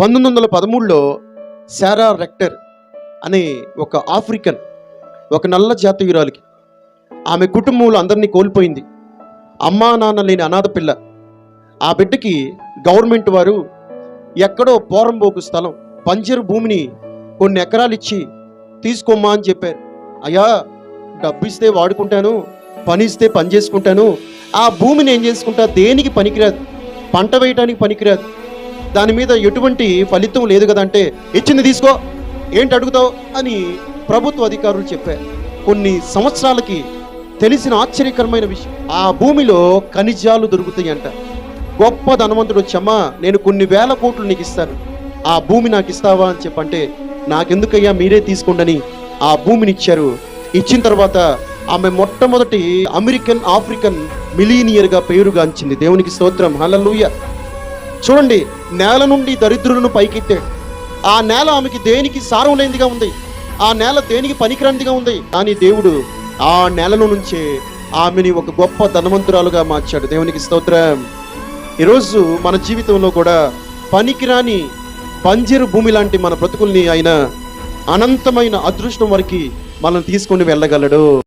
పంతొమ్మిది వందల పదమూడులో శారా రెక్టర్ అనే ఒక ఆఫ్రికన్ ఒక నల్ల జాతీయురాలికి ఆమె కుటుంబంలో అందరినీ కోల్పోయింది. అమ్మా నాన్న లేని అనాథ పిల్ల. ఆ బిడ్డకి గవర్నమెంట్ వారు ఎక్కడో పోరంబోకు స్థలం పంజరు భూమిని కొన్ని ఎకరాలు ఇచ్చి తీసుకోమ్మా అని చెప్పారు. అయ్యా డబ్బు ఇస్తే వాడుకుంటాను పని ఇస్తే పని చేసుకుంటాను. ఆ భూమిని ఏం చేసుకుంటా? దేనికి పనికిరాదు? పంట వేయటానికి పనికిరాదు. దాని మీద ఎటువంటి ఫలితం లేదు కదంటే ఇచ్చింది తీసుకో ఏంటి అడుగుతావు అని ప్రభుత్వ అధికారులు చెప్పారు. కొన్ని సంవత్సరాలకి తెలిసిన ఆశ్చర్యకరమైన విషయం ఆ భూమిలో ఖనిజాలు దొరుకుతాయంట. గొప్ప ధనవంతుడు వచ్చమ్మా నేను కొన్ని వేల కోట్లు నీకు ఇస్తాను. ఆ భూమి నాకు ఇస్తావా? అని చెప్పంటే నాకెందుకయ్యా మీరే తీసుకోండి ఆ భూమిని ఇచ్చారు. ఇచ్చిన తర్వాత ఆమె మొట్టమొదటి అమెరికన్ ఆఫ్రికన్ మిలీనియర్గా పేరుగాంచింది. దేవునికి స్తోత్రం. హల్లెలూయా. చూడండి నేల నుండి దరిద్రులను పైకెత్తాడు ఆ నేల ఆమెకి దేనికి సారం లేనిదిగా ఉంది? ఆ నేల దేనికి పనికిరందిగా ఉంది? కానీ దేవుడు ఆ నేలలో నుంచే ఆమెని ఒక గొప్ప ధనవంతురాలుగా మార్చాడు. దేవునికి స్తోత్రం. ఈరోజు మన జీవితంలో కూడా పనికిరాని పంజరు భూమి లాంటి మన బ్రతుకుల్ని ఆయన అనంతమైన అదృష్టం వరకు మనం తీసుకొని వెళ్ళగలడు.